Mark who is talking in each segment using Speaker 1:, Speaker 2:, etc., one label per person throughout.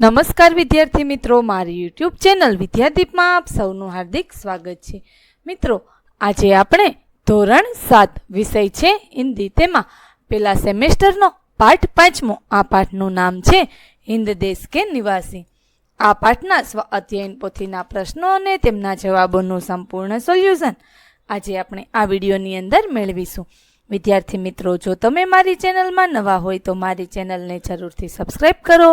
Speaker 1: નમસ્કાર વિદ્યાર્થી મિત્રો, મારી યુટ્યુબ ચેનલ વિદ્યાદીપમાં આપ સૌનું હાર્દિક સ્વાગત છે. મિત્રો, આજે આપણે ધોરણ સાત વિષય છે, હિન્દી તેમાં. પેલા સેમેસ્ટરનો પાઠ પાંચમો, આ પાઠનું નામ છે, હિન્દ દેશ કે નિવાસી. આ પાઠના સ્વ અધ્યયન પોથીના પ્રશ્નો અને તેમના જવાબોનું સંપૂર્ણ સોલ્યુશન આજે આપણે આ વિડીયોની અંદર મેળવીશું. વિદ્યાર્થી મિત્રો, જો તમે મારી ચેનલમાં નવા હોય તો મારી ચેનલને જરૂરથી સબસ્ક્રાઈબ કરો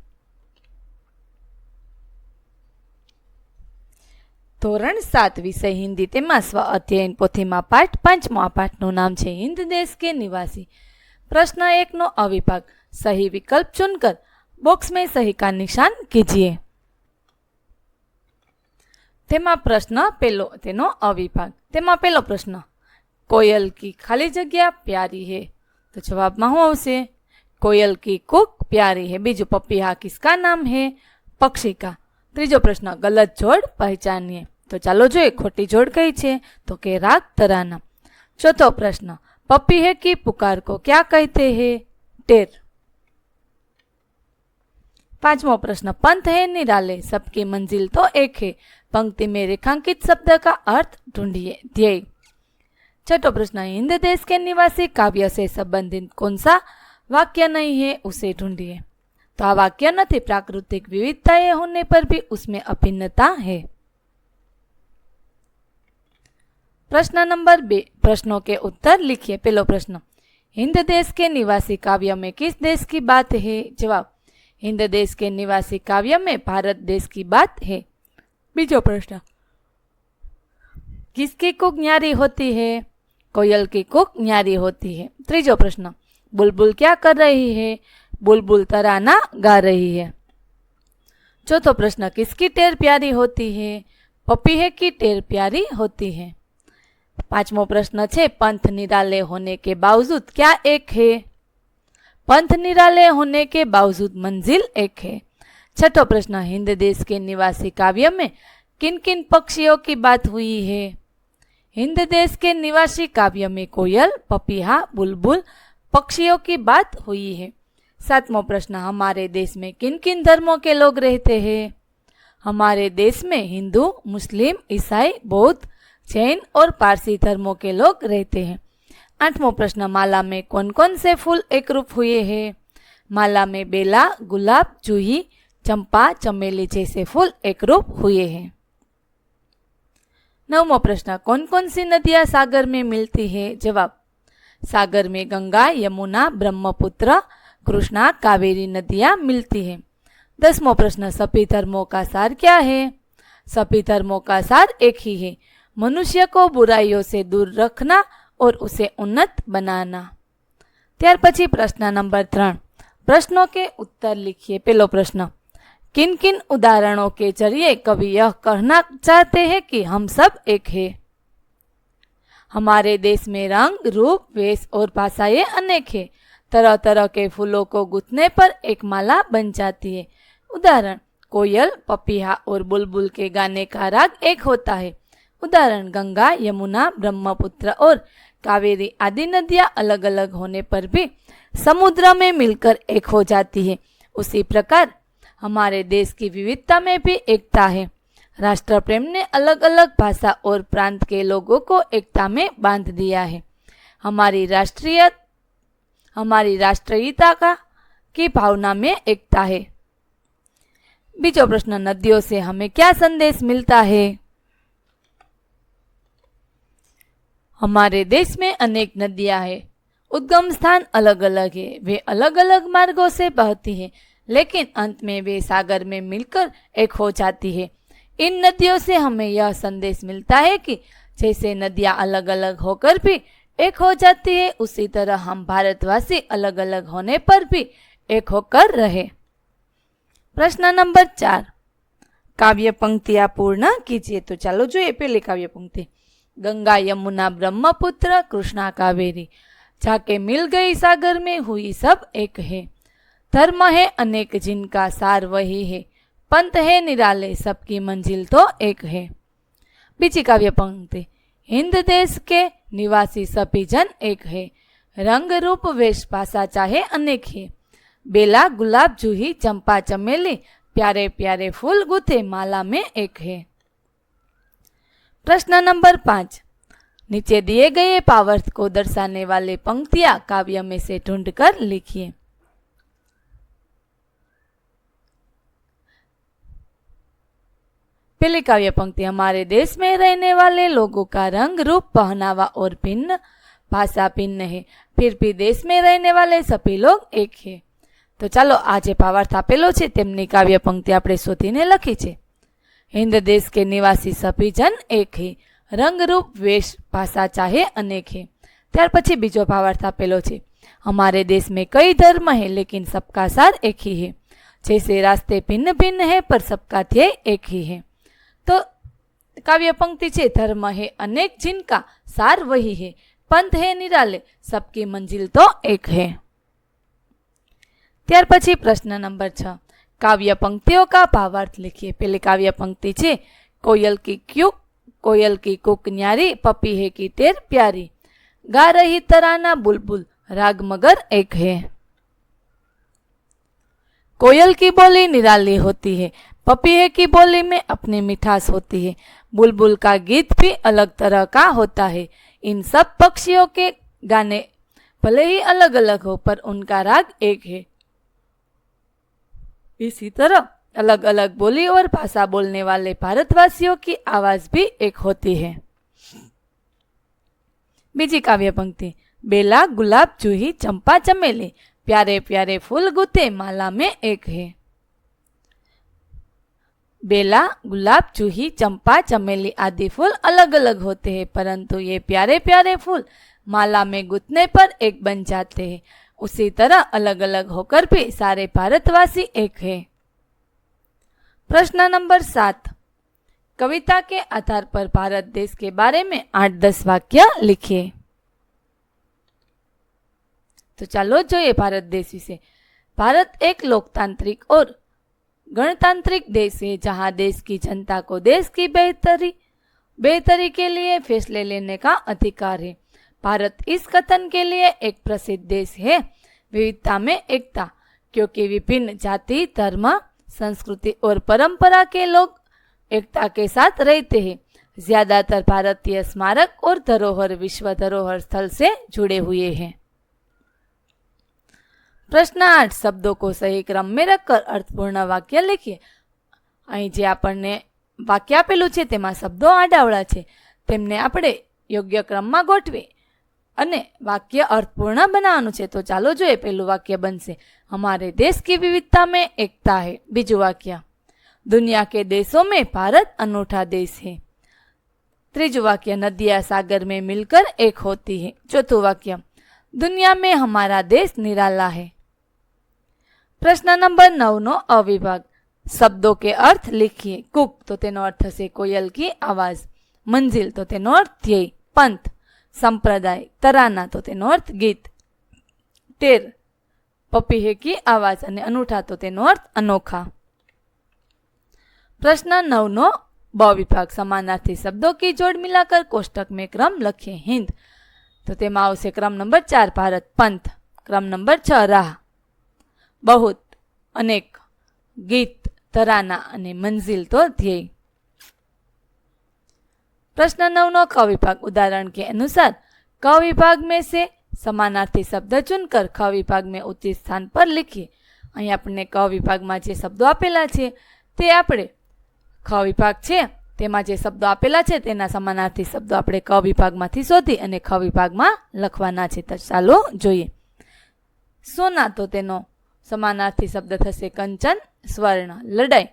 Speaker 1: ધોરણ સાત વિષય હિન્દી તેમાં સ્વ અધ્યયન, પોથીમાં પાઠ, પાંચમો આ પાઠનું નામ છે હિન્દ દેશ કે નિવાસી. પ્રશ્ન એકનો અવિભાગ, સહી વિકલ્પ ચુનકર, બોક્સ મેં સહી કા નિશાન કીજીએ. તેમાં પ્રશ્ન પેલો, તેનો અવિભાગ. તેમાં પેલો પ્રશ્ન, કોયલ કી ખાલી જગ્યા પ્યારી હે? તો જવાબમાં શું આવશે, કોયલ કી કુક પ્યારી હે? બીજું પપ્પી હા કિસકા નામ હે? પક્ષી કા. ત્રીજો પ્રશ્ન, ગલત જોડ પહેચાનીએ. તો ચાલો જોઈએ ખોટી જોડ કઈ છે તો કે રાગ તરાના ચોથો પ્રશ્ન पपी है की पुकार को क्या कहते हैं टेर पांचवा प्रश्न पंथ है निराले सबकी मंजिल तो एक है पंक्ति में रेखांकित शब्द का अर्थ ढूंढिए ध्येय छठो प्रश्न हिंद देश के निवासी काव्य से संबंधित कौन सा वाक्य नहीं है उसे ढूंढिए तो आ वाक्य नहीं प्राकृतिक विविधताएं होने पर भी उसमें अभिन्नता है प्रश्न नंबर बे, प्रश्नों के उत्तर लिखिए, पहलो प्रश्न। हिंद देश के निवासी काव्य में किस देश की बात है? जवाब, हिंद देश के निवासी काव्य में भारत देश की बात है। बीजो प्रश्न, किसकी कुक न्यारी होती है? कोयल की कुक न्यारी होती है। त्रीजो प्रश्न, बुलबुल क्या कर रही है? बुलबुल तराना गा रही है। चौथो प्रश्न, किसकी टेर प्यारी होती है? पपी है की टेर प्यारी होती है। पांचमो प्रश्न छे, पंथ निराले होने के बावजूद क्या एक है? पंथ निराले होने के बावजूद मंजिल एक है। छठो प्रश्न, हिंद देश के निवासी काव्य में किन किन पक्षियों की बात हुई है? हिंद देश के निवासी काव्य में कोयल, पपीहा, बुलबुल पक्षियों की बात हुई है। सातवां प्रश्न, हमारे देश में किन किन धर्मों के लोग रहते हैं? हमारे देश में हिंदू, मुस्लिम, ईसाई, बौद्ध जैन और पारसी धर्मों के लोग रहते हैं। आठवां प्रश्न माला में कौन कौन से फूल एक रूप हुए हैं? माला में बेला, गुलाब जूही चंपा, चमेली जैसे फूल एक रूप हुए हैं। नवमो प्रश्न कौन कौन सी नदियाँ सागर में मिलती है? जवाब, सागर में गंगा, यमुना, ब्रह्मपुत्र, कृष्णा, कावेरी नदियाँ मिलती है। दसमो प्रश्न, सभी धर्मों का सार क्या है? सभी धर्मों का सार एक ही है। मनुष्य को बुराइयों से दूर रखना और उसे उन्नत बनाना ત્યાર પછી પ્રશ્ન નંબર ત્રણ प्रश्नों के उत्तर लिखिए पहलो प्रश्न किन किन उदाहरणों के जरिए कवि यह कहना चाहते हैं कि हम सब एक है हमारे देश में रंग रूप वेश और भाषाएं अनेक है तरह तरह के फूलों को गुथने पर एक माला बन जाती है उदाहरण कोयल पपीहा और बुलबुल के गाने का राग एक होता है उदाहरण, गंगा, यमुना, ब्रह्मपुत्र और कावेरी आदि नदियाँ अलग अलग होने पर भी समुद्र में मिलकर एक हो जाती है। उसी प्रकार हमारे देश की विविधता में भी एकता है। राष्ट्र प्रेम ने अलग अलग भाषा और प्रांत के लोगों को एकता में बाँध दिया है। हमारी राष्ट्रीय, हमारी राष्ट्रीयता का, की भावना में एकता है। बीजो प्रश्न, नदियों से हमें क्या संदेश मिलता है? हमारे देश में अनेक नदियां हैं उद्गम स्थान अलग अलग है वे अलग अलग मार्गों से बहती हैं लेकिन अंत में वे सागर में मिलकर एक हो जाती है इन नदियों से हमें यह संदेश मिलता है कि जैसे नदियां अलग अलग होकर भी एक हो जाती है उसी तरह हम भारतवासी अलग अलग होने पर भी एक होकर रहे પ્રશ્ન નંબર ચાર કાવ્ય પંક્તિયા પૂર્ણ કીજીએ તો ચાલો જોઈએ પેલી કાવ્ય પંક્તિ गंगा यमुना ब्रह्मपुत्र, कृष्णा कावेरी। जाके मिल गई सागर में, हुई सब एक है। धर्म है अनेक, जिनका सार वही है। पंथ है निराले, सबकी मंजिल तो एक है। बीजी काव्य पंक्ति, हिंद देश के निवासी सभी जन एक है। रंग रूप वेश भाषा चाहे अनेक है। बेला, गुलाब जूही, चंपा चमेली, प्यारे प्यारे फूल गुथे माला में एक है। प्रश्न नंबर पाँच नीचे दिए गए पावर्थ को दर्शाने वाले पंक्तियां काव्य में से ढूंढकर लिखिए पहली काव्य पंक्ति हमारे देश में रहने वाले लोगों का रंग रूप पहनावा और भिन्न भाषा भिन्न है फिर भी देश में रहने वाले सभी लोग एक है તો ચાલો આ જે ભાવાર્થ આપેલો છે તેમની કાવ્ય પંક્તિ આપણે શોધીને લખી છે हिंद देश के निवासी सभी जन एक है रंगरूप वेश भाषा चाहे अनेक है ત્યાર પછી બીજો ભાવાર્થ આપેલો છે हमारे देश में कई धर्म है लेकिन सबका सार एक ही है जैसे रास्ते भिन्न भिन्न है पर सबका ध्येय एक ही है तो काव्य पंक्ति છે धर्म है अनेक जिनका सार वही है पंथ है निराले सबकी मंजिल तो एक है ત્યાર પછી પ્રશ્ન નંબર છ काव्य पंक्तियों का भावार्थ लिखिए। पहले काव्य पंक्ति છે कोयल की क्यों कोयल की कुक न्यारी, पपी है की तेर प्यारी। गा रही तराना बुलबुल, राग मगर एक है। कोयल की बोली निराली होती है पपीहे की बोली में अपनी मिठास होती है। बुलबुल का गीत भी अलग तरह का होता है। इन सब पक्षियों के गाने भले ही अलग अलग हो, पर उनका राग एक है। इसी तरह अलग अलग बोली और भाषा बोलने वाले भारतवासियों की आवाज़ भी एक होती है। बीजी काव्य पंक्ति, बेला गुलाब जूही चंपा चमेली, प्यारे प्यारे फूल गुथे माला में एक है। बेला गुलाब जूही चंपा चमेली आदि फूल अलग अलग होते हैं, परंतु ये प्यारे प्यारे फूल माला में गुथने पर एक बन जाते हैं। उसी तरह अलग अलग होकर भी सारे भारतवासी एक है प्रश्न नंबर सात कविता के आधार पर भारत देश के बारे में आठ दस वाक्य लिखिए तो चलो જોઈએ भारत देश विषय भारत एक लोकतांत्रिक और गणतांत्रिक देश है जहां देश की जनता को देश की बेहतरी बेहतरी के लिए फैसले लेने का अधिकार है भारत इस कथन के लिए एक प्रसिद्ध देश है विविधता में एकता क्योंकि विभिन्न जाति धर्म संस्कृति और परंपरा के लोग एकता के साथ रहते हैं ज्यादातर भारतीय स्मारक और धरोहर विश्व धरोहर स्थल से जुड़े हुए हैं પ્રશ્ન આઠ શબ્દો કો સહી ક્રમ મેં રખકર અર્થપૂર્ણ વાક્ય લખીએ અહીં જે આપણને વાક્ય આપેલું છે તેમાં શબ્દો આડાવડા છે તેમને આપણે યોગ્ય ક્રમમાં ગોઠવી અને વાક્ય અર્થપૂર્ણ બનાવવાનું છે તો ચાલો જોઈએ પહેલું વાક્ય બનશે હમારે દેશ કી વિવિધતા મેં એકતા હૈ બીજું વાક્ય દુનિયા કે દેશો મેં ભારત અનૂઠા દેશ હૈ ત્રીજું વાક્ય નદિયા સાગર મેં મિલકર એક હોતી હૈ ચોથું વાક્ય દુનિયા મેં હમારા દેશ નિરાલા હૈ પ્રશ્ન નંબર નવનો અવિભાગ શબ્દો કે અર્થ લીખીએ કુક તો તેનો અર્થ થશે કોયલ કી આવાજ મંજિલ તો તેનો અર્થ ધ્યેય પંથ સંપ્રદાય. તરાના તો તેનો અર્થ ગીત. તેર. પપી કી આવાજ અને અનૂઠા તો તેનો અર્થ અનોખા. પ્રશ્ન નવનો. બ વિભાગ સમાનાર્થી શબ્દો કી જોડ મિલાકર કોષ્ટક મેં ક્રમ લખીએ હિન્દ તો તેમાં આવશે ક્રમ નંબર ચાર, ભારત પંથ. ક્રમ નંબર છ, રાહ. બહુત અનેક ગીત, તરાના અને મંઝિલ તો ધ્યેય. प्रश्न नौ नो क विभाग उदाहरण के अनुसार क विभाग में से સમાનાર્થી શબ્દ ચૂનકર ખ વિભાગ મેં ઉચિત સ્થાન પર લીખીએ અહીં આપણને ક વિભાગમાં જે શબ્દો આપેલા છે તે આપણે ખ વિભાગ છે તેમાં જે શબ્દો આપેલા છે તેના સમાનાર્થી શબ્દો આપણે ક વિભાગમાંથી શોધી અને ખ વિભાગમાં લખવાના છે તો ચાલો જોઈએ સોના તો તેનો સમાનાર્થી શબ્દ થશે કંચન સ્વર્ણ લડાઈ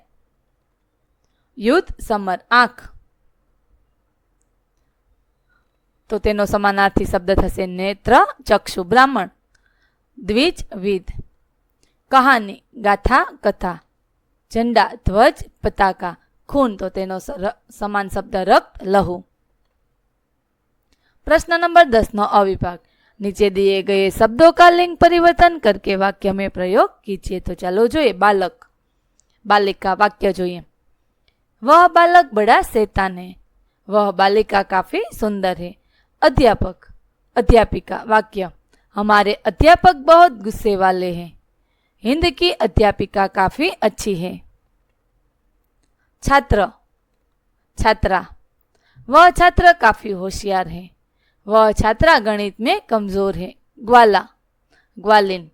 Speaker 1: યુદ્ધ સમર આંખ તો તેનો સમાનાર્થી શબ્દ થશે નેત્ર, ચક્ષુ, બ્રાહ્મણ. દ્વિજ, વિધ. કહાની, ગાથા, કથા. ઝંડા, ધ્વજ, પતાકા. ખૂન, તો તેનો સમાન શબ્દ રક્ત, લહુ. પ્રશ્ન નંબર દસનો અવિભાગ. નીચે દિએ ગયે શબ્દો કા લિંગ પરિવર્તન કરકે વાક્ય મેં પ્રયોગ કીજીએ તો ચાલો જોઈએ, બાલક. બાલિકા વાક્ય જોઈએ. વહ બાલક બડા શેતાને. હે વહ બાલિકા કાફી સુંદર હે. अध्यापक, अध्यापिका, वाक्य। हमारे अध्यापक बहुत गुस्से वाले हैं। हिंद की अध्यापिका काफ़ी अच्छी है। छात्र, छात्रा, वह छात्र काफ़ी होशियार है। वह छात्रा गणित में कमज़ोर है। ग्वाला, ग्वालिन।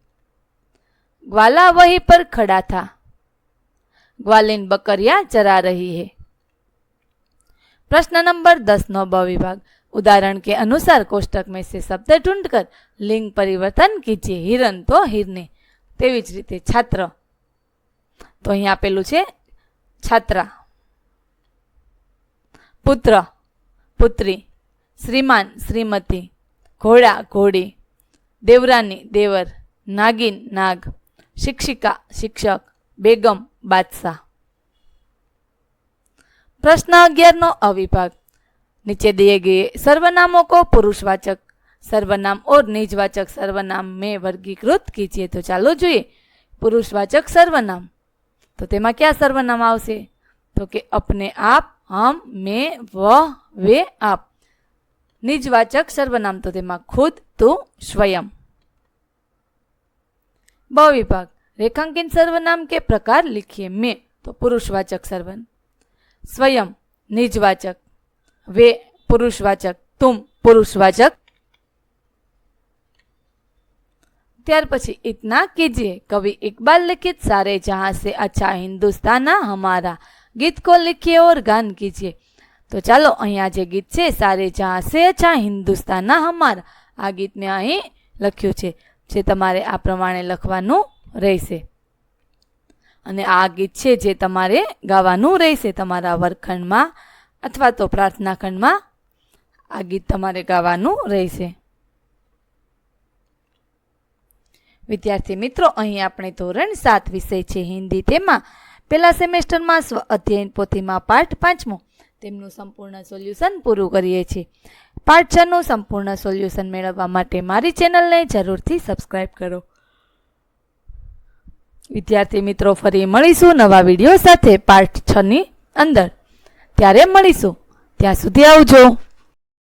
Speaker 1: ग्वाला वहीं पर खड़ा था। ग्वालिन बकरियाँ चरा रही है। प्रश्न नंबर दस नौ विभाग। उदाहरण के अनुसार कोष्टक में से शब्द ढूंढकर लिंग परिवर्तन कीजिए हिरन तो हिरने તેવી જ રીતે છાત્ર તો અહીં આપેલું છે છાત્રા પુત્ર પુત્રી શ્રીમાન શ્રીમતી ઘોડા ઘોડી દેવરાની દેવર નાગિન નાગ શિક્ષિકા शिक्षक બેગમ બાદશાહ प्रश्न अग्यार नो अविभाग नीचे दिए गए सर्वनामों को पुरुषवाचक सर्वनाम और निजवाचक सर्वनाम में वर्गीकृत कीजिए तो ચાલો જોઈએ પુરુષવાચક સર્વનામ તો તેમાં ક્યાં સર્વનામ આવશે તો કે અપને આપ હમ મેં વહ વે આપ નિજવાચક સર્વનામ તો તેમાં ખુદ તું સ્વયં બ વિભાગ रेखांकित सर्वनाम के प्रकार लिखिए मैं तो पुरुषवाचक सर्वन स्वयं निजवाचक वे પુરુષવાચક તુમ પુરુષવાચક ત્યાર પછી ઇતના કીજીએ કવિ ઇકબાલ લિખિત સારે જહાં સે અચ્છા હિન્દુસ્તાના હમારા ગીત કો લિખીએ ઓર ગાન કીજીએ તો ચાલો અહીંયા જે ગીત છે સારે જહાં સે અચ્છા હિન્દુસ્તાના હમારા આ ગીત મેં અહીં લખ્યું છે જે તમારે આ પ્રમાણે લખવાનું રહેશે અને આ ગીત છે જે તમારે ગાવાનું રહેશે તમારા વર્ગખંડમાં. અથવા તો પ્રાર્થના ખંડમાં આ ગીત તમારે ગાવાનું રહેશે. વિદ્યાર્થી મિત્રો, અહીં આપણે ધોરણ સાત વિષય છે હિન્દી તેમાં. પહેલા સેમેસ્ટરમાં સ્વ અધ્યયન પોથીમાં પાઠ પાંચમો. તેમનું સંપૂર્ણ સોલ્યુશન પૂરું કરીએ છીએ. પાઠ છનું સંપૂર્ણ સોલ્યુશન મેળવવા માટે મારી ચેનલને જરૂરથી સબસ્ક્રાઈબ કરો. વિદ્યાર્થી મિત્રો, ફરી મળીશું નવા વીડિયો સાથે પાર્ટ છની અંદર. ત્યારે મળીશું. ત્યાં સુધી આવજો.